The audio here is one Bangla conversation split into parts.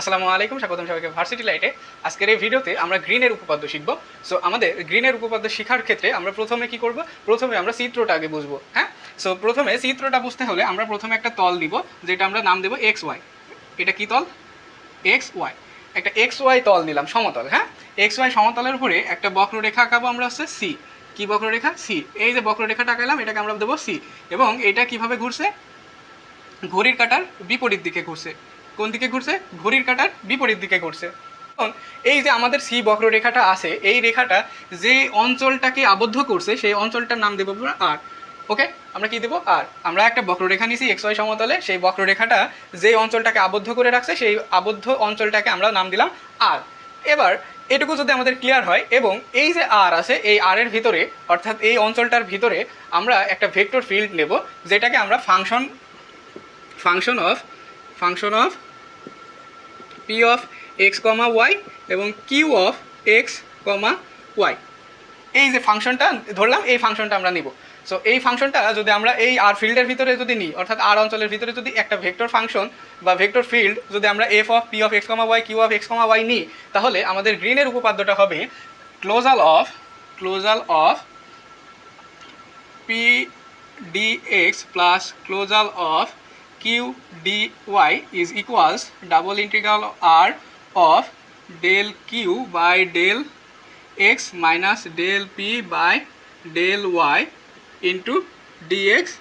আসসালামু আলাইকুম, স্বাগতম সবাইকে ভার্সিটি লাইটে আজকের এই ভিডিওতে আমরা গ্রিনের উপপাদ্য শিখব। সো আমাদের গ্রিনের উপপাদ্য শেখার ক্ষেত্রে আমরা প্রথমে কি করব? প্রথমে আমরা চিত্রটা আগে বুঝব হ্যাঁ? সো প্রথমে চিত্রটা বুঝতে হলে আমরা প্রথমে একটা তল দিব, যেটা আমরা নাম দেবো এক্স ওয়াই এটা কি তল? এক্স ওয়াই একটা এক্স ওয়াই তল নিলাম, সমতল হ্যাঁ? এক্স ওয়াই সমতলের উপরে একটা বক্ররেখা আঁকাবো আমরা হচ্ছে সি কি বক্ররেখা? সি এই যে বক্ররেখাটা আঁকালাম এটাকে আমরা দেবো সি এবং এটা কীভাবে ঘুরছে? ঘড়ির কাঁটার বিপরীত দিকে ঘুরছে। কোন দিকে ঘুরছে? ঘড়ির কাঁটার বিপরীত দিকে ঘুরছে। এই যে আমাদের সি বক্ররেখাটা আছে, এই রেখাটা যে অঞ্চলটাকে আবদ্ধ করছে, সেই অঞ্চলটার নাম দেবো আর। ওকে? আমরা কি দেবো? আর। আমরা একটা বক্ররেখা নিছি এক্স সমতলে, সেই বক্ররেখাটা যে অঞ্চলটাকে আবদ্ধ করে রাখছে, সেই আবদ্ধ অঞ্চলটাকে আমরা নাম দিলাম আর। এবার এটুকু যদি আমাদের ক্লিয়ার হয়, এবং এই যে আর আছে, এই আর এর ভিতরে, অর্থাৎ এই অঞ্চলটার ভিতরে আমরা একটা ভেক্টর ফিল্ড নেব, যেটাকে আমরা function function of function of P of X comma Y এবং Q of X comma Y এই যে ফাংশনটা, ধরলাম, এই ফাংশনটা আমরা নিব। সো এই ফাংশনটা যদি আমরা এই আর ফিল্ডের ভিতরে যদি নিই, অর্থাৎ আর অঞ্চলের ভিতরে যদি একটা ভেক্টর ফাংশন বা ভেক্টর ফিল্ড যদি আমরা F of P of X comma Y Q of X comma Y নিই, তাহলে আমাদের গ্রিনের উপপাদ্যটা হবে ক্লোজাল of ক্লোজাল of P D X plus ক্লোজাল of Q D Y is equals double integral R of del Q by del X minus del P by del Y into DX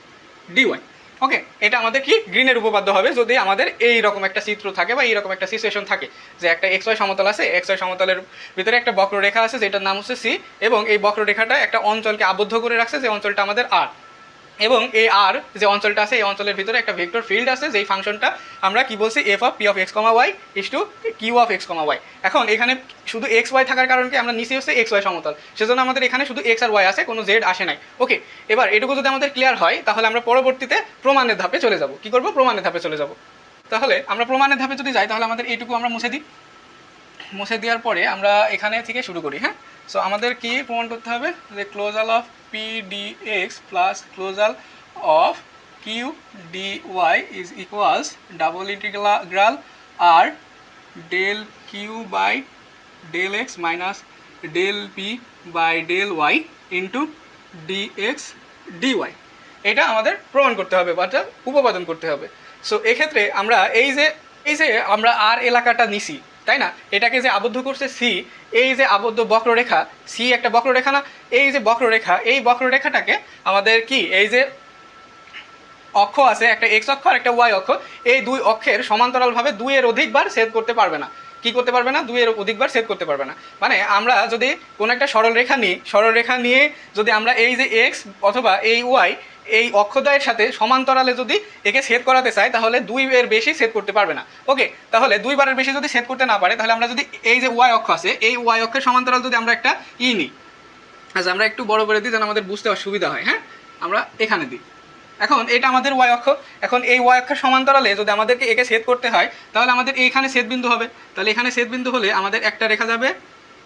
DY okay এটা আমাদের কি? গ্রিনের উপপাদ্য হবে যদি আমাদের এই রকম একটা চিত্র থাকে বা এইরকম একটা সিচুয়েশন থাকে যে একটা এক্স ওয়াই সমতল আছে এক্স ওয়াই সমতলের ভিতরে একটা বক্ররেখা আছে, যেটার নাম হচ্ছে সি এবং এই বক্ররেখাটা একটা অঞ্চলকে আবদ্ধ করে রাখছে, যে অঞ্চলটা আমাদের আর এবং এই আর যে অঞ্চলটা আছে, এই অঞ্চলের ভিতরে একটা ভেক্টর ফিল্ড আছে, যেই ফাংশনটা আমরা কি বলছি? F of P of X comma Y is to Q of X comma Y এখন এখানে শুধু এক্স ওয়াই থাকার কারণে কি? আমরা নিচে হচ্ছে এক্স ওয়াই সমতল। সেজন্য আমাদের এখানে শুধু এক্স আর ওয়াই আছে, কোনো জেড আসে নাই। ওকে এবার এটুকু যদি আমাদের ক্লিয়ার হয়, তাহলে আমরা পরবর্তীতে প্রমাণের ধাপে চলে যাব। কি করব? প্রমাণের ধাপে চলে যাব। তাহলে আমরা প্রমাণের ধাপে যদি যাই, তাহলে আমাদের এইটুকু আমরা মুছে দিই। মুছে দেওয়ার পরে আমরা এখানে থেকে শুরু করি হ্যাঁ? সো আমাদের কি প্রমাণ করতে হবে? যে ক্লোজাল of plus ক্লোজাল of Q D Y is equals double integral R del Q by del X minus del P by del Y into D X DY এটা আমাদের প্রমাণ করতে হবে বা উপপাদন করতে হবে। সো এক্ষেত্রে আমরা এই যে এই যে আমরা আর এলাকাটা নিছি তাই না? এটাকে যে আবদ্ধ করছে সি, এই যে আবদ্ধ বক্ররেখা, সি একটা বক্ররেখা না, এই যে বক্ররেখা, এই বক্ররেখাটাকে আমাদের কি, এই যে অক্ষ আছে, একটা এক্স অক্ষ আর একটা ওয়াই অক্ষ, এই দুই অক্ষের সমান্তরালভাবে দুইয়ের অধিকবার ছেদ করতে পারবে না। কি করতে পারবে না? দুইয়ের অধিকবার ছেদ করতে পারবে না। মানে আমরা যদি কোনো একটা সরল রেখা নিই সরল রেখা নিয়ে যদি আমরা এই যে এক্স অথবা এই ওয়াই এই অক্ষদয়ের সাথে সমান্তরালে যদি একে ছেদ করাতে চাই তাহলে দুই এর বেশি ছেদ করতে পারবে না। ওকে, তাহলে দুইবারের বেশি যদি ছেদ করতে না পারে, তাহলে আমরা যদি এই যে ওয়াই অক্ষ আছে, এই ওয়াই অক্ষের সমান্তরাল যদি আমরা একটা ই নিই। আচ্ছা আমরা একটু বড় করে দিই যেন আমাদের বুঝতে অসুবিধা হয় হ্যাঁ? আমরা এখানে দিই। এখন এটা আমাদের ওয়াই অক্ষ। এখন এই ওয়াই অক্ষের সমান্তরালে যদি আমাদেরকে একে ছেদ করতে হয়, তাহলে আমাদের এইখানে ছেদ বিন্দু হবে। তাহলে এখানে ছেদ বিন্দু হলে আমাদের একটা রেখা যাবে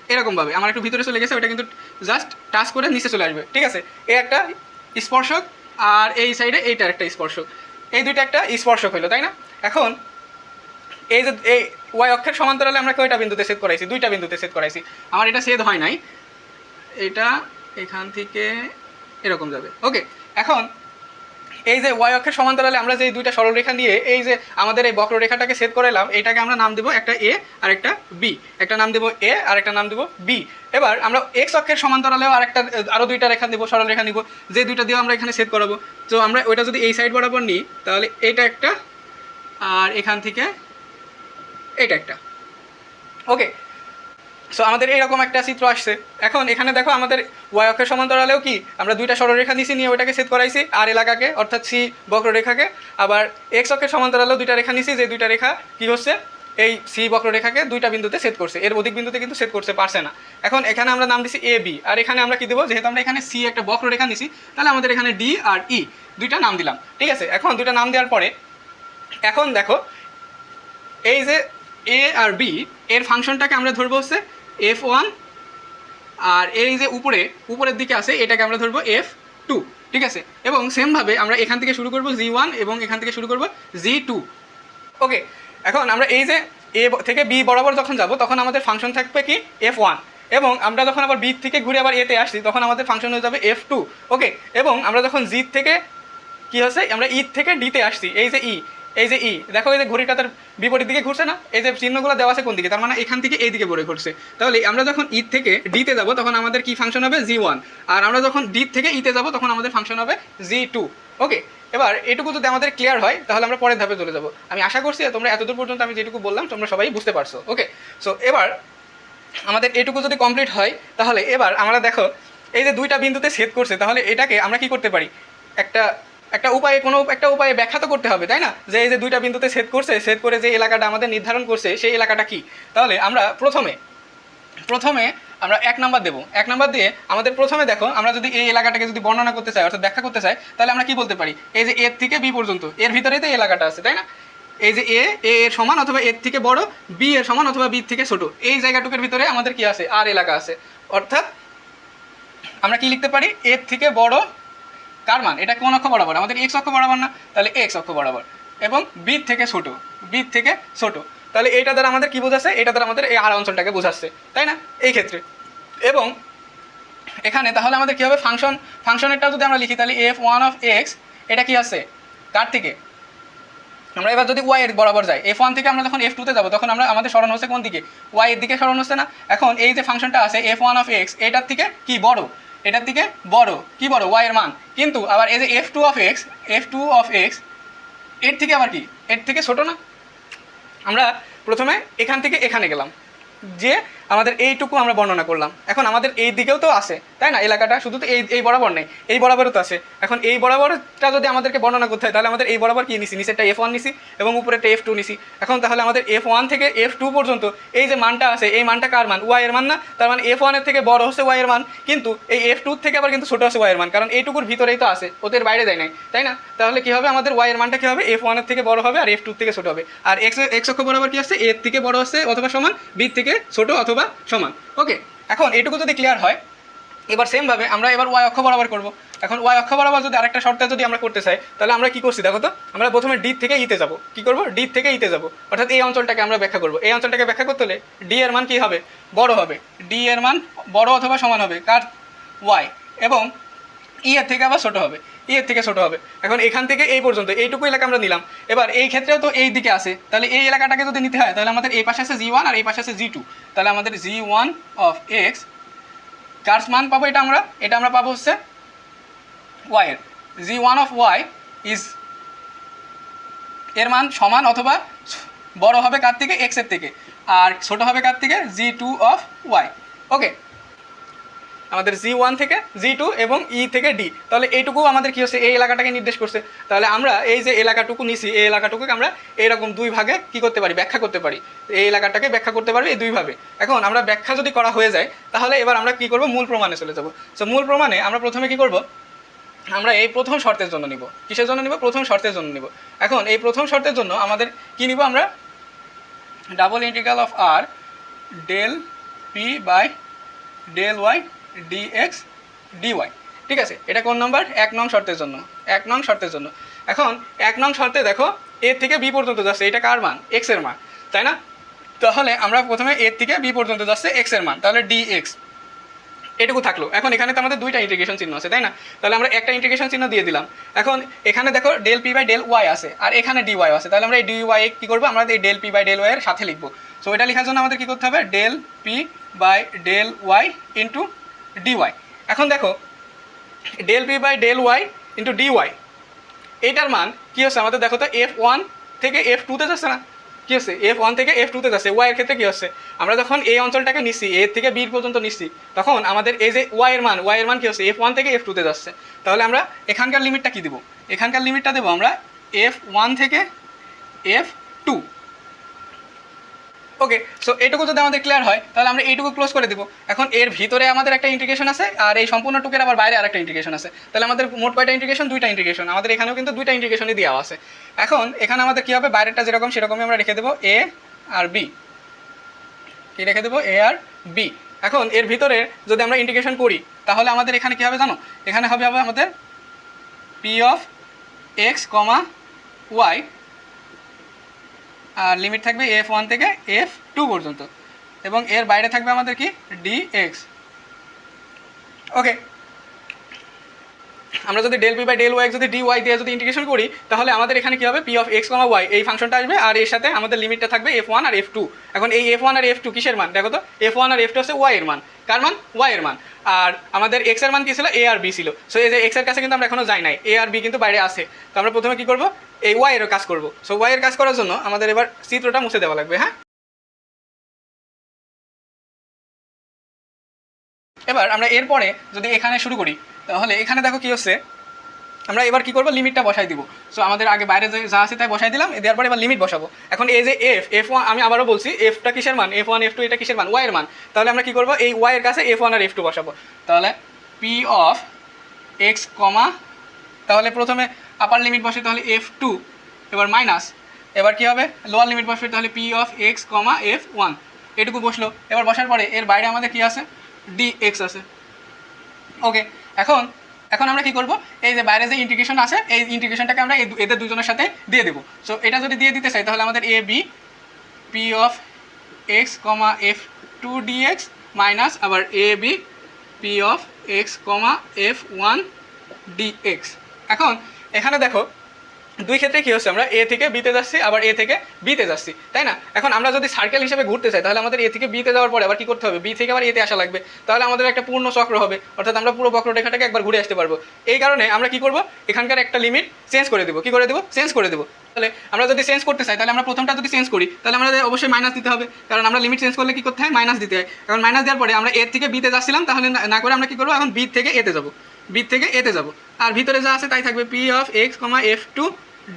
এরকমভাবে। আমার একটু ভিতরে চলে গেছে, ওটা কিন্তু জাস্ট টাচ করে নিচে চলে আসবে। ঠিক আছে? এই একটা স্পর্শক আর এই সাইডে এইটার একটা স্পর্শক। এই দুইটা একটা স্পর্শক হইল, তাই না? এখন, এই যে, এই ওয়াই অক্ষের সমান্তরালে আমরা কয়টা বিন্দুতে সেট করাইছি? দুইটা বিন্দুতে সেট করাইছি। আমার এটা সেদ হয় নাই। এটা এখান থেকে এরকম যাবে। ওকে এখন এই যে ওয়াই অক্ষের সমান্তরালে আমরা যে দুইটা সরলরেখা নিয়ে এই যে আমাদের এই বক্ররেখাটাকে সেট করালাম এটাকে আমরা নাম দেব একটা এ আর একটা বি একটা নাম দেব এ আর একটা নাম দেব বি এবার আমরা এক্স অক্ষের সমান্তরালেও আর একটা আরও দুইটা রেখা দেবো সরলরেখা নিব, যে দুইটা দিয়ে আমরা এখানে সেট করাবো। তো আমরা ওইটা যদি এই সাইড বরাবর নিই, তাহলে এইটা একটা আর এখান থেকে এটা একটা। ওকে সো আমাদের এরকম একটা চিত্র আসছে। এখন এখানে দেখো আমাদের ওয়াই অক্ষের সমান্তরালেও কি? আমরা দুইটা সরলরেখা নিচে নিয়ে ওইটাকে সেট করাইছি, আর এলাকাকে, অর্থাৎ সি বক্ররেখাকে। আবার এক্স অক্ষের সমান্তরালেও দুইটা রেখা নিছি যে দুইটা রেখা কি হচ্ছে? এই সি বক্ররেখাকে দুইটা বিন্দুতে সেট করছে। এর অধিক বিন্দুতে কিন্তু সেট করতে পারছে না। এখন এখানে আমরা নাম দিছি এ বি আর এখানে আমরা কি দেবো? যেহেতু আমরা এখানে সি একটা বক্ররেখা নিছি, তাহলে আমাদের এখানে ডি আর ই দুইটা নাম দিলাম। ঠিক আছে? এখন দুইটা নাম দেওয়ার পরে, এখন দেখো, এই যে এ আর বি এর ফাংশনটাকে আমরা ধরবো হচ্ছে এফ ওয়ান আর এই যে উপরে, উপরের দিকে আছে, এটাকে আমরা ধরবো এফ টু ঠিক আছে? এবং সেমভাবে আমরা এখান থেকে শুরু করব জি ওয়ান এবং এখান থেকে শুরু করব জি টু ওকে এখন আমরা এই যে এ থেকে বি বরাবর যখন যাব, তখন আমাদের ফাংশন থাকবে কি? এফ ওয়ান এবং আমরা যখন আবার বি থেকে ঘুরে আবার এতে আসছি, তখন আমাদের ফাংশন হয়ে যাবে এফ টু ওকে এবং আমরা যখন জি থেকে, কি হচ্ছে? আমরা ই থেকে ডিতে আসছি, এই যে ই এই যে ই, দেখো এই যে ঘড়ির কাতার বিপরীত দিকে ঘুরছে না? এই যে চিহ্নগুলো দেওয়া আছে কোন দিকে? তার মানে এখান থেকে এই দিকে ঘুরে ঘুরছে। তাহলে আমরা যখন ই থেকে ডিতে যাব, তখন আমাদের কি ফাংশন হবে? জি ওয়ান আর আমরা যখন ডি থেকে ইতে যাব, তখন আমাদের ফাংশন হবে জি টু ওকে এবার এটুকু যদি আমাদের ক্লিয়ার হয়, তাহলে আমরা পরের ধাপে চলে যাব। আমি আশা করছি তোমরা এতদূর পর্যন্ত আমি যেটুকু বললাম, তোমরা সবাই বুঝতে পারছ। ওকে সো এবার আমাদের এটুকু যদি কমপ্লিট হয়, তাহলে এবার আমরা দেখো, এই যে দুইটা বিন্দুতে ছেদ করছে, তাহলে এটাকে আমরা কি করতে পারি? একটা একটা উপায়ে, কোনো একটা উপায়ে ব্যাখ্যা তো করতে হবে, তাই না? যে এই যে দুইটা বিন্দুতে ছেদ করছে, ছেদ করে যে এলাকাটা আমাদের নির্ধারণ করছে, সেই এলাকাটা কি? তাহলে আমরা প্রথমে প্রথমে আমরা এক নাম্বার দেবো। এক নাম্বার দিয়ে আমাদের প্রথমে দেখো, আমরা যদি এই এলাকাটাকে যদি বর্ণনা করতে চাই, অর্থাৎ ব্যাখ্যা করতে চাই, তাহলে আমরা কি বলতে পারি? এই যে এর থেকে বি পর্যন্ত, এর ভিতরেই তো এলাকাটা আছে, তাই না? এই যে এ এ এর সমান অথবা এর থেকে বড়, বি এর সমান অথবা বি থেকে ছোট, এই জায়গাটুকের ভিতরে আমাদের কি আছে? আর এলাকা আছে। অর্থাৎ আমরা কি লিখতে পারি? এর থেকে বড় কার মান, এটা কোন অক্ষ বরাবর? আমাদের এক্স অক্ষ বরাবর না, তাহলে এক্স অক্ষ বরাবর। এবং বি থেকে ছোট বি থেকে ছোট। তাহলে এইটা দ্বারা আমাদের কি বোঝাচ্ছে? এটা দ্বারা আমাদের এই আর অঞ্চলটাকে বোঝাচ্ছে, তাই না? এই ক্ষেত্রে। এবং এখানে তাহলে আমাদের কী হবে? ফাংশন ফাংশনেরটা যদি আমরা লিখি, তাহলে এফ ওয়ান অফ এক্স এটা কি আছে? কার থেকে। আমরা এবার যদি ওয়াই এর বরাবর যাই এফ ওয়ান থেকে আমরা যখন এফ টুতে যাব, তখন আমরা, আমাদের স্মরণ হচ্ছে কোন দিকে? ওয়াই এর দিকে স্মরণ হচ্ছে না। এখন এই যে ফাংশনটা আছে এফ ওয়ান অফ এক্স এটার থেকে কি বড়? এটার দিকে বড়। কি বড়? ওয়াই এর মান। কিন্তু আবার এই যে F two of X F two of এক্সের থেকে আবার কি? এর থেকে ছোট না? আমরা প্রথমে এখান থেকে এখানে গেলাম। যে আমাদের এইটুকু আমরা বর্ণনা করলাম। এখন আমাদের এই দিকেও তো আসে তাই না? এলাকাটা শুধু তো এই এই বরাবর নেই। এই বরাবরও তো আসে এখন এই বরাবরটা যদি আমাদেরকে বর্ণনা করতে হয়, তাহলে আমাদের এই বরাবর কি নিছি? নিচেরটা এফ ওয়ান নিছি এবং উপরেরটা এফ টু নিছি। এখন তাহলে আমাদের এফ ওয়ান থেকে এফ টু পর্যন্ত এই যে মানটা আছে, এই মানটা কার মান? ওয়াই এর মান না? তার মানে এফ ওয়ানের থেকে বড় হচ্ছে ওয়াই এর মান। কিন্তু এই এফ টুর থেকে আবার কিন্তু ছোট আছে ওয়াই এর মান। কারণ এইটুকুর ভিতরেই তো আছে, ওদের বাইরে যায় নাই, তাই না? তাহলে কী হবে? আমাদের ওয়াই এর মানটা কী হবে? এফ ওয়ানের থেকে বড় হবে আর এফ টুর থেকে ছোট হবে। আর এক্স এক্স অক্ষ বরাবর কি আসছে? এর থেকে বড় হচ্ছে অথবা সমান বি থেকে ছোট অথবা সমান। ওকে এখন এটুকু যদি ক্লিয়ার হয়, এবার সেমভাবে আমরা এবার ওয়াই অক্ষ বরাবর করব। এখন ওয়াই অক্ষ বরাবর যদি আরেকটা শর্তে যদি আমরা করতে চাই, তাহলে আমরা কি করছি দেখো তো? আমরা প্রথমে ডি থেকে ইতে যাব। কি করব? ডি থেকে ইতে যাব। অর্থাৎ এই অঞ্চলটাকে আমরা ব্যাখ্যা করব। এই অঞ্চলটাকে ব্যাখ্যা করতে হলে ডি এর মান কি হবে? বড় হবে। ডি এর মান বড় অথবা সমান হবে। কার? ওয়াই এবং ই এর থেকে আবার ছোট হবে। ই এর থেকে ছোট হবে। এখন এখান থেকে এই পর্যন্ত, এইটুকু এলাকা আমরা নিলাম। এবার এই ক্ষেত্রেও তো এই দিকে আছে। তাহলে এই এলাকাটাকে যদি নিতে হয়, তাহলে আমাদের এই পাশে আছে জি ওয়ান আর এই পাশে আছে জি টু তাহলে আমাদের জি ওয়ান অফ এক্স কার মান পাবো এটা আমরা এটা আমরা পাবো হচ্ছে ওয়াই এর। G one of Y is এর মান সমান অথবা বড় হবে কার থেকে? এক্সের থেকে। আর ছোট হবে কার থেকে? G two of Y okay আমাদের জি ওয়ান থেকে জি টু এবং ই থেকে ডি তাহলে এইটুকু আমাদের কি হচ্ছে? এই এলাকাটাকে নির্দেশ করছে। তাহলে আমরা এই যে এলাকাটুকু নিছি, এই এলাকাটুকুকে আমরা এইরকম দুই ভাগে কি করতে পারি? ব্যাখ্যা করতে পারি। এই এলাকাটাকে ব্যাখ্যা করতে পারবে এই দুইভাবে এখন আমরা ব্যাখ্যা যদি করা হয়ে যায়, তাহলে এবার আমরা কি করব? মূল প্রমাণে চলে যাব। সো মূল প্রমাণে আমরা প্রথমে কি করব? আমরা এই প্রথম শর্তের জন্য নিব। কিসের জন্য নিব? প্রথম শর্তের জন্য নিব। এখন এই প্রথম শর্তের জন্য আমাদের কি নিব আমরা? Double integral of R del P by del Y DX DY ঠিক আছে? এটা কোন নম্বর এক নং শর্তের জন্য। এক নং শর্তের জন্য। এখন এক নং শর্তে দেখো, এর থেকে বি পর্যন্ত যাচ্ছে। এটা কার মান? এক্সের মান। তাই না? তাহলে আমরা প্রথমে এর থেকে বি পর্যন্ত যাচ্ছে এক্সের মান। তাহলে ডি এক্স এটুকু থাকল। এখন এখানে তো আমাদের দুইটা ইন্টিগ্রেশন চিহ্ন আছে, তাই না? তাহলে আমরা একটা ইন্টিগ্রেশন চিহ্ন দিয়ে দিলাম। এখন এখানে দেখো del P by del Y আছে, আর এখানে ডি ওয়াই আছে। তাহলে আমরা এই ডি ওয়াই কী করব? আমরা এই del P by del Y এর সাথে লিখব। সো এটা লেখার জন্য আমাদের কী করতে হবে? Del P by del Y into DY এখন দেখো del P by del Y into DY এইটার মান কী হচ্ছে? আমাদের দেখো তো এফ ওয়ান থেকে এফ টুতে যাচ্ছে না। কী হচ্ছে? এফ ওয়ান থেকে এফ টুতে যাচ্ছে। ওয়াই এর ক্ষেত্রে কী হচ্ছে? আমরা যখন এই অঞ্চলটাকে নিচ্ছি এ থেকে বি পর্যন্ত নিচ্ছি, তখন আমাদের এই যে ওয়াই এর মান ওয়াই এর মান কী হচ্ছে? এফ ওয়ান থেকে এফ টুতে যাচ্ছে। তাহলে আমরা এখানকার লিমিটটা কী দেবো? এখানকার লিমিটটা দেবো আমরা এফ ওয়ান থেকে এফ টু ওকে সো এটুকু যদি আমাদের ক্লিয়ার হয়, তাহলে আমরা এইটুকু ক্লোজ করে দেবো। এখন এর ভিতরে আমাদের একটা ইন্টিগ্রেশন আছে, আর এই সম্পূর্ণ টুকের আবার বাইরে আরেকটা ইন্টিগ্রেশন আছে। তাহলে আমাদের মোট কয়টা ইন্টিগ্রেশন দুইটা ইন্টিগ্রেশন আমাদের এখানেও কিন্তু দুইটা ইন্টিগ্রেশনই দেওয়া আছে। এখন এখানে আমাদের কী হবে? বাইরেটা যেরকম, সেরকমই আমরা রেখে দেবো এ আর বি কি রেখে দেবো? এ আর বি এখন এর ভিতরে যদি আমরা ইন্টিগ্রেশন করি, তাহলে আমাদের এখানে কী হবে জানো? এখানে হবে আমাদের P of X comma Y R limit থাকবে এফ ওয়ান থেকে এফ টু পর্যন্ত। এবং এর বাইরে থাকবে আমাদের কি? ডি এক্স ওকে আমরা যদি del P by del Y যদি ডি ওয়াই দিয়ে যদি ইন্টিগ্রেশন করি, তাহলে আমাদের এখানে কি হবে? P of X comma Y এই ফাংশনটা আসবে, আর এর সাথে আমাদের লিমিটটা থাকবে এফ ওয়ান আর এফ টু এখন এই এফ ওয়ান আর এফ টু কিসের মান? দেখো তো এফ ওয়ান আর এফ টু হচ্ছে ওয়াই এর মান। কার মান? ওয়াই এর মান। আর আমাদের এক্সের মান কি ছিল? এ আর বি ছিল। সো এই যে এক্সের কাছে কিন্তু আমরা এখনও যাই নাই। এ আর বি কিন্তু বাইরে আছে। তো আমরা প্রথমে কি করব? এই ওয়াই এর কাজ করব। সো ওয়াই এর কাজ করার জন্য আমাদের এবার চিত্রটা মুছে দেওয়া লাগবে হ্যাঁ? এবার আমরা এরপরে যদি এখানে শুরু করি তাহলে এখানে দেখো কী হচ্ছে? আমরা এবার কি করব? লিমিটটা বসাই দিব। সো আমাদের আগে বাইরে যে যা আছে তাই বসাই দিলাম, দেওয়ার পরে এবার লিমিট বসাবো। এখন এই যে এফ এফ ওয়ান আমি আবারও বলছি এফটা কিসের মান? এফ ওয়ান এফ টু এটা কিসের মান? ওয়াই এর মান। তাহলে আমরা কি করব? এই ওয়াই এর কাছে এফ ওয়ান আর এফ টু বসাবো। তাহলে পি অফ এক্স কমা তাহলে প্রথমে আপার লিমিট বসে, তাহলে এফ টু এবার মাইনাস এবার কি হবে? লোয়ার লিমিট বসবে, তাহলে P of X comma F one এটুকু বসল। এবার বসার পরে এর বাইরে আমাদের কি আছে? ডি এক্স আছে। ওকে এখন এখন আমরা কি করব? এই যে বাইরে যে ইন্টিগ্রেশন আছে, এই ইন্টিগ্রেশনটাকে আমরা এদের দুজনের সাথে দিয়ে দেবো। সো এটা যদি দিয়ে দিতে চাই, তাহলে আমাদের A B P of X comma F two DX minus আবার A B P of X comma F one DX এখন, এখানে দেখো দুই ক্ষেত্রে কি হচ্ছে আমরা এ থেকে বিতে যাচ্ছি, আবার এ থেকে বিতে যাচ্ছি, তাই না? এখন আমরা যদি সার্কেল হিসেবে ঘুরতে চাই, তাহলে আমাদের এ থেকে বিতে যাওয়ার পরে আবার কি করতে হবে? বি থেকে আবার এতে আসা লাগবে। তাহলে আমাদের একটা পূর্ণ চক্র হবে, অর্থাৎ আমরা পুরো বক্ররেখাটাকে একবার ঘুরে আসতে পারব। এই কারণে আমরা কি করব? এখানকার একটা লিমিট চেঞ্জ করে দেবো। কি করে দেবো? চেঞ্জ করে দেবো। তাহলে আমরা যদি চেঞ্জ করতে চাই, তাহলে আমরা প্রথমটা যদি চেঞ্জ করি, তাহলে আমাদের অবশ্যই মাইনাস দিতে হবে। কারণ আমরা লিমিট চেঞ্জ করলে কি করতে হয়? মাইনাস দিতে হয়। কারণ মাইনাস দেওয়ার পরে আমরা এর থেকে বিতে যাচ্ছিলাম, তাহলে না- না করে আমরা কি করব? এখন বি থেকে এতে যাব। বি থেকে এতে যাব। আর ভিতরে যা আছে তাই থাকবে P of X comma F two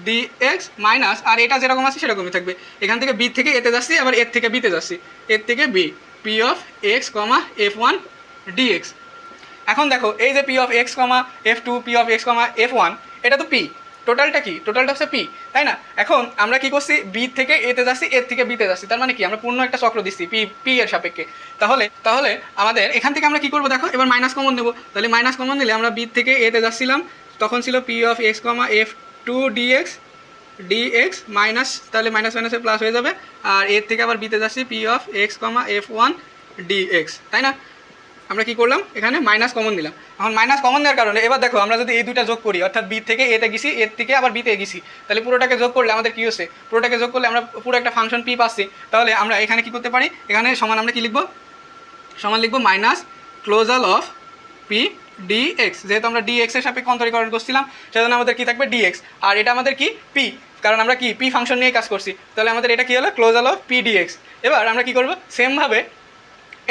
D X minus আর এটা যেরকম আছে সেরকমই থাকবে। এখান থেকে বি থেকে এতে যাচ্ছি, আবার এর থেকে বিতে যাচ্ছি। এর থেকে B P of X comma F one D X এখন দেখো, এই যে P of X comma F two P of X comma F one এটা তো পি টোটালটা কি? টোটালটা হচ্ছে পি তাই না? এখন আমরা কি করছি? বি থেকে এতে যাচ্ছি এর থেকে বিতে যাচ্ছি। তার মানে কি? আমরা পূর্ণ একটা চক্র দিচ্ছি পি পি এর সাপেক্ষে। তাহলে তাহলে আমাদের এখান থেকে আমরা কি করব দেখো? এবার মাইনাস কমন নেব তাহলে মাইনাস কমন নিলে আমরা বি থেকে এতে যাচ্ছিলাম। তখন ছিল P of X comma F two DX DX minus তাহলে মাইনাস মাইনাসে প্লাস হয়ে যাবে। আর এর থেকে আবার বিতে যাচ্ছি P of X comma F one DX তাই না? আমরা কি করলাম? এখানে মাইনাস কমন দিলাম এখন মাইনাস কমন দেওয়ার কারণে, এবার দেখো, আমরা যদি এই দুইটা যোগ করি, অর্থাৎ বি থেকে এতে গেছি, এর থেকে আবার বিতে গেছি, তাহলে পুরোটাকে যোগ করলে আমাদের কি হচ্ছে? পুরোটাকে যোগ করলে আমরা পুরো একটা ফাংশন পি পাচ্ছি। তাহলে আমরা এখানে কি করতে পারি? এখানে সমান আমরা কি লিখব? সমান লিখব মাইনাস ক্লোজাল অফ পি ডি এক্স যেহেতু আমরা ডি এক্সের সাপেক্ষে অন্তরীকরণ করছিলাম, সেজন্য আমাদের কি থাকবে ডিএক্স আর এটা আমাদের কি? পি কারণ আমরা কি? পি ফাংশন নিয়ে কাজ করছি। তাহলে আমাদের এটা কি হলো? ক্লোজাল অফ পি ডিএক্স এবার আমরা কি করব? সেমভাবে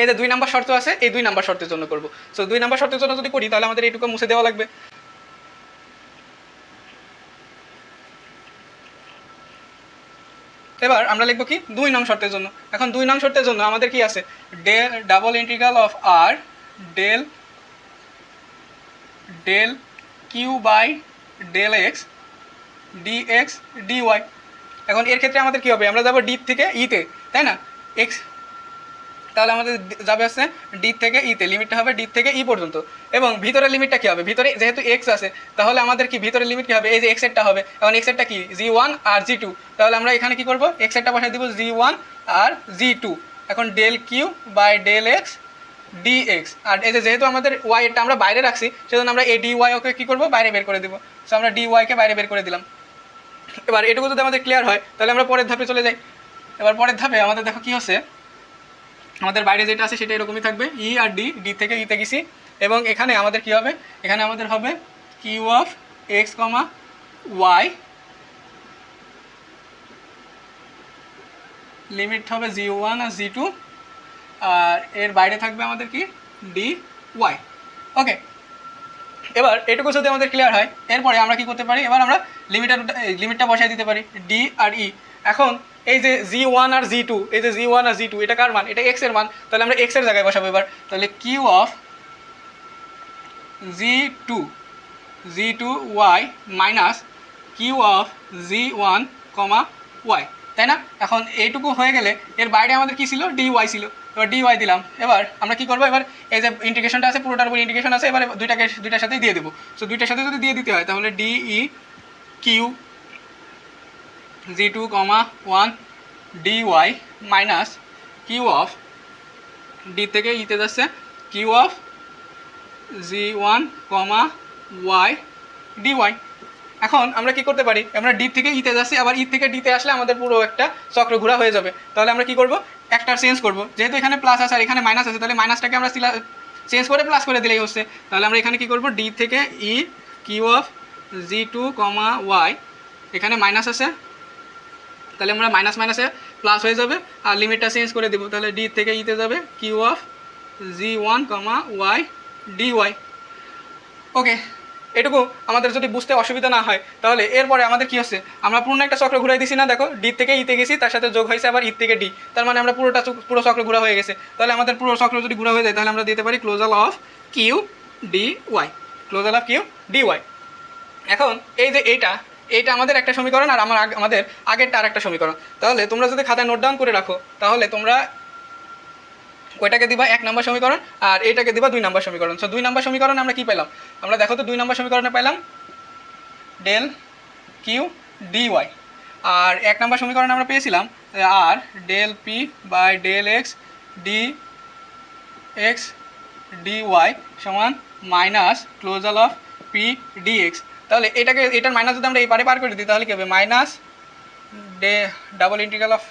এই যে দুই নাম্বার শর্ত আছে, এই দুই নাম্বার শর্তের জন্য করব। সো দুই নাম্বার শর্তের জন্য যদি করি, তাহলে আমাদের এইটুকু মুছে দেওয়া লাগবে। এবার আমরা লিখব কি? দুই নং শর্তের জন্য। এখন দুই নং শর্তের জন্য আমাদের কি আছে? Del double integral of R del del Q by del X D X D Y এখন এর ক্ষেত্রে আমাদের কি হবে? আমরা যাব ডি থেকে ইতে তাই না? এক্স তাহলে আমাদের যাবে হচ্ছে ডি থেকে ইতে লিমিটটা হবে ডি থেকে ই পর্যন্ত। এবং ভিতরের লিমিটটা কি হবে? ভিতরে যেহেতু এক্স আছে, তাহলে আমাদের কি ভিতরের লিমিট কি হবে? এই যে এক্স এরটা হবে। এখন এক্স এরটা কি? জি ওয়ান আর জি টু তাহলে আমরা এখানে কি করব? এক্স এরটা বসাই দিব জি ওয়ান আর জি টু এখন del Q by del X D X আর এই যেহেতু আমাদের ওয়াই এরটা আমরা বাইরে রাখছি, সেজন্য আমরা এই ডি ওয়াই ওকে কী করব? বাইরে বের করে দিব। সো আমরা ডি ওয়াইকে বাইরে বের করে দিলাম। এবার এটুকু যদি আমাদের ক্লিয়ার হয়, তাহলে আমরা পরের ধাপে চলে যাই। এবার পরের ধাপে আমাদের দেখো কী হচ্ছে? আমাদের বাইরে যেটা আছে, সেটা এরকমই থাকবে। ই আর ডি ডি থেকে ইতে গেছি। এবং এখানে আমাদের কি হবে? এখানে আমাদের হবে Q of X comma Y limit হবে জি ওয়ান আর জি টু আর এর বাইরে থাকবে আমাদের কি? ডি ওয়াই ওকে এবার এটুকু যদি আমাদের ক্লিয়ার হয়, এরপরে আমরা কি করতে পারি? এবার আমরা লিমিটার লিমিটটা বসাই দিতে পারি। ডি আর ই এখন এই যে জি ওয়ান আর জি টু এই যে জি ওয়ান আর জি টু এটা কার মান? এটা এক্সের মান। তাহলে আমরা এক্সের জায়গায় বসাবো এবার। তাহলে Q of G two G two Y minus Q of G one comma Y তাই না? এখন এইটুকু হয়ে গেলে এর বাইরে আমাদের কি ছিল? ডি ওয়াই ছিল। এবার ডি ওয়াই দিলাম। এবার আমরা কি করব? এবার এই যে ইন্টিগ্রেশনটা আছে, পুরোটার উপর ইন্টিগ্রেশন আছে, এবার দুইটাকে দুইটার সাথেই দিয়ে দেবো। সো দুইটার সাথে যদি দিয়ে দিতে হয়, তাহলে D E Q G two comma one D Y minus Q of D থেকে ইতে যাচ্ছে Q of G one comma Y D Y এখন আমরা কি করতে পারি? আমরা ডি থেকে ইতে যাচ্ছি, আবার ই থেকে ডিতে আসলে আমাদের পুরো একটা চক্র ঘোরা হয়ে যাবে। তাহলে আমরা কি করব? একটা চেঞ্জ করব। যেহেতু এখানে প্লাস আছে আর এখানে মাইনাস আছে, তাহলে মাইনাসটাকে আমরা চেঞ্জ করে প্লাস করে দিলেই হচ্ছে। তাহলে আমরা এখানে কি করব? ডি থেকে E Q of G two comma Y এখানে মাইনাস আছে। তাহলে আমরা মাইনাস মাইনাসে প্লাস হয়ে যাবে আর লিমিটটা চেঞ্জ করে দেবো। তাহলে ডি থেকে ইতে যাবে Q of G one comma Y D Y okay এটুকু আমাদের যদি বুঝতে অসুবিধা না হয়, তাহলে এরপরে আমাদের কি হচ্ছে? আমরা পূর্ণ একটা চক্র ঘুরাই দিছি না, দেখো ডি থেকে ইতে গেছি, তার সাথে যোগ হয়েছে আবার ই থেকে ডি তার মানে আমরা পুরোটা পুরো চক্র ঘোরা হয়ে গেছে। তাহলে আমাদের পুরো চক্র যদি ঘোরা হয়ে যায়, তাহলে আমরা দিতে পারি ক্লোজাল অফ কিউ ডি ওয়াই ক্লোজাল অফ কিউ ডি ওয়াই এখন এই যে এইটা এইটা আমাদের একটা সমীকরণ আর আমার আমাদের আগেরটা আর একটা সমীকরণ। তাহলে তোমরা যদি খাতায় নোট ডাউন করে রাখো, তাহলে তোমরা ওইটাকে দিবা? এক নম্বর সমীকরণ আর এটাকে দিবা দুই নম্বর সমীকরণ। সো দুই নম্বর সমীকরণ আমরা কি পেলাম? আমরা দেখো তো দুই নম্বর সমীকরণে পেলাম ডেল কিউ ডি ওয়াই আর এক নম্বর সমীকরণে আমরা পেয়েছিলাম আর del P by del X D X D Y সমান মাইনাস ক্লোজাল অফ পি ডি এক্স তাহলে এটাকে, এটার মাইনাস যদি আমরা এই পারে পার করে দিই, তাহলে কি হবে? Minus day double integral of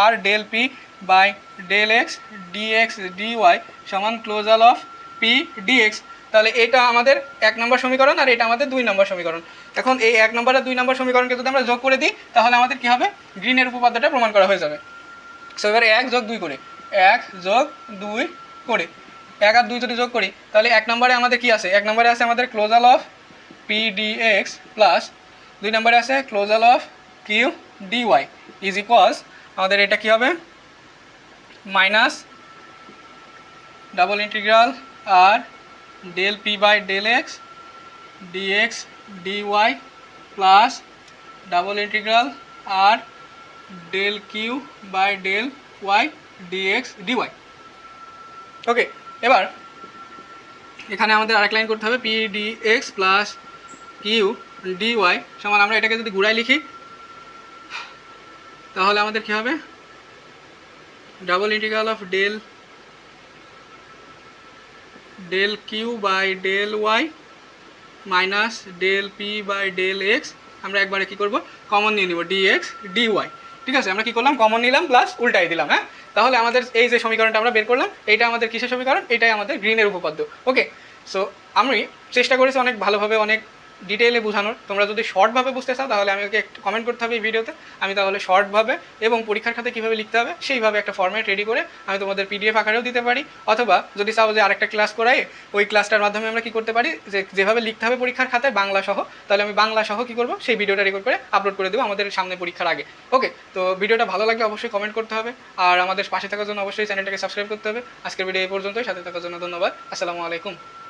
R del P by del X DX DY সমান ক্লোজাল অফ পি ডিএক্স। তাহলে এটা আমাদের এক নম্বর সমীকরণ আর এটা আমাদের দুই নম্বর সমীকরণ। এখন এই এক নম্বর আর দুই নম্বর সমীকরণকে যদি আমরা যোগ করে দিই, তাহলে আমাদের কি হবে? গ্রিনের উপপাদ্যটা প্রমাণ করা হয়ে যাবে। সো এবারে এক যোগ দুই করে। এক যোগ দুই করে। এক আর দুই যদি যোগ করি, তাহলে এক নম্বরে আমাদের কি আছে? এক নম্বরে আছে আমাদের closure of P D X plus দুই নম্বরে আছে closure of Q D Y is equals আমাদের এটা কি হবে? Minus double integral R del P by del X D X D Y plus double integral R del Q by del Y D X D Y okay এবার এখানে আমাদের আরেক লাইন করতে হবে P D X plus Q D Y সমান আমরা এটাকে যদি ঘুরাই লিখি, তাহলে আমাদের কি হবে? Double integral of del del Q by del Y minus del P by del X আমরা একবারে কি করব? কমন নিয়ে নিব ডি ওয়াই ঠিক আছে, আমরা কি করলাম? কমন নিলাম প্লাস উল্টাই দিলাম হ্যাঁ? তাহলে আমাদের এই যে সমীকরণটা আমরা বের করলাম, এইটা আমাদের কিসের সমীকরণ? এটাই আমাদের গ্রিনের উপপাদ্য। ওকে সো আমি চেষ্টা করেছি অনেক ভালোভাবে, অনেক ডিটেইলে বোঝানোর। তোমরা যদি শর্টভাবে বুঝতে চাও, তাহলে আমাকে একটু কমেন্ট করতে হবে এই ভিডিওতে আমি তাহলে শর্টভাবে এবং পরীক্ষার খাতে কীভাবে লিখতে হবে, সেইভাবে একটা ফর্ম্যাট রেডি করে আমি তোমাদের পিডিএফ আকারেও দিতে পারি। অথবা যদি চাও যে আরেকটা ক্লাস করাই, ওই ক্লাসটার মাধ্যমে আমরা কি করতে পারি, যে যেভাবে লিখতে হবে পরীক্ষার খাতায় বাংলা সহ, তাহলে আমি বাংলা সহ কি করব, সেই ভিডিওটা রেকর্ড করে আপলোড করে দেবো আমাদের সামনে পরীক্ষার আগে। ওকে তো ভিডিওটা ভালো লাগলে অবশ্যই কমেন্ট করতে হবে। আর আমাদের পাশে থাকার জন্য অবশ্যই চ্যানেলটাকে সাবস্ক্রাইব করতে হবে। আজকের ভিডিও এই পর্যন্তই, সাথে থাকার জন্য ধন্যবাদ। আসসালামু আলাইকুম।